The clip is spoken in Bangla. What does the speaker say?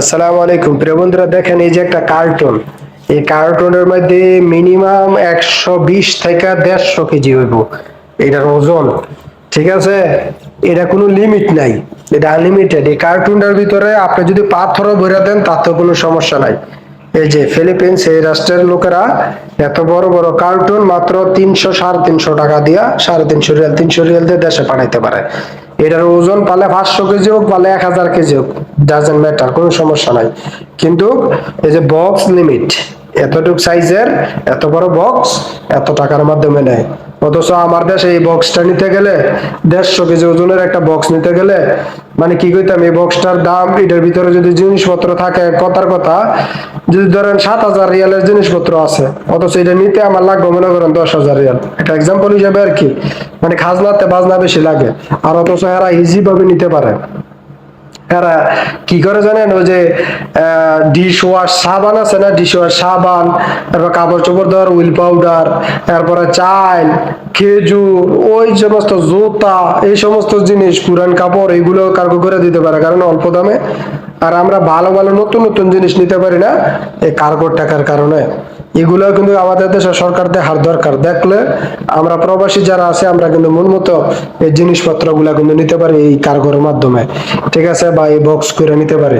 আসসালামু আলাইকুম। প্রিয় বন্ধুরা, দেখেন এই যে একটা কার্টুন। এই কার্টুনের মধ্যে মিনিমাম একশো বিশ থেকে দেড়শো কেজি হইব। এটার ওজন, ঠিক আছে? এটা কোনো লিমিট নাই। এটা আনলিমিটেড এই কার্টুনটার ভিতরে আপনি যদি পাথরও ভরে দেন, তাতেও কোনো সমস্যা নাই। এই যে ফিলিপিন্স, এই রাষ্ট্রের লোকেরা এত বড় বড় কার্টুন মাত্র তিনশো সাড়ে তিনশো টাকা দিয়া, সাড়ে তিনশো রিয়াল তিনশো রিয়াল দিয়ে দেশে পাঠাইতে পারে। এটার ওজন পালে পাঁচশো কেজি হোক, পালে এক হাজার কেজি হোক ডাজেন্ট ম্যাটার কোনো সমস্যা নাই। কিন্তু এই যে বক্স লিমিট এতটুক সাইজের এত বড় বক্স এত টাকার মাধ্যমে নেয়। অথচ আমার দেশে এই বক্সটা নিতে গেলে দেড়শো কেজি ওজনের একটা বক্স নিতে গেলে মানে কি কইতাম, এই বক্সটার দাম এটার ভিতরে যদি জিনিসপত্র থাকে, কথার কথা, যদি ধরেন সাত হাজার রিয়ালের জিনিসপত্র আছে, অথচ এটা নিতে আমার লাগবে মনে করেন দশ হাজার রিয়াল। একটা এক্সাম্পল হিসাবে আর কি মানে খাজনাতে বাজনা বেশি লাগে, আর অথচ এরা ইজি ভাবে নিতে পারে। এরা কি করে জানেন? ওই যে ডিশ ওয়াশ সাবান আছে না? ডিশ ওয়াশ সাবান, তারপর কাপড় চোপড় ধর উইল পাউডার তারপরে চাল খেজুর, ওই সমস্ত জুতা, এই সমস্ত জিনিস পুরান কাপড়, এগুলো কার্গো করে দিতে পারে, কারণ অল্প দামে। আর আমরা ভালো ভালো নতুন নতুন জিনিস নিতে পারি না, এই কার্গোর টাকার কারণে। এগুলো কিন্তু আমাদের দেশের সরকার দেখার দরকার। দেখলে আমরা প্রবাসী যারা আছে, আমরা কিন্তু মন মতো এই জিনিসপত্রগুলা কিন্তু নিতে পারি এই কার্গোর মাধ্যমে। ঠিক আছে, বা এই বক্স করে নিতে পারি।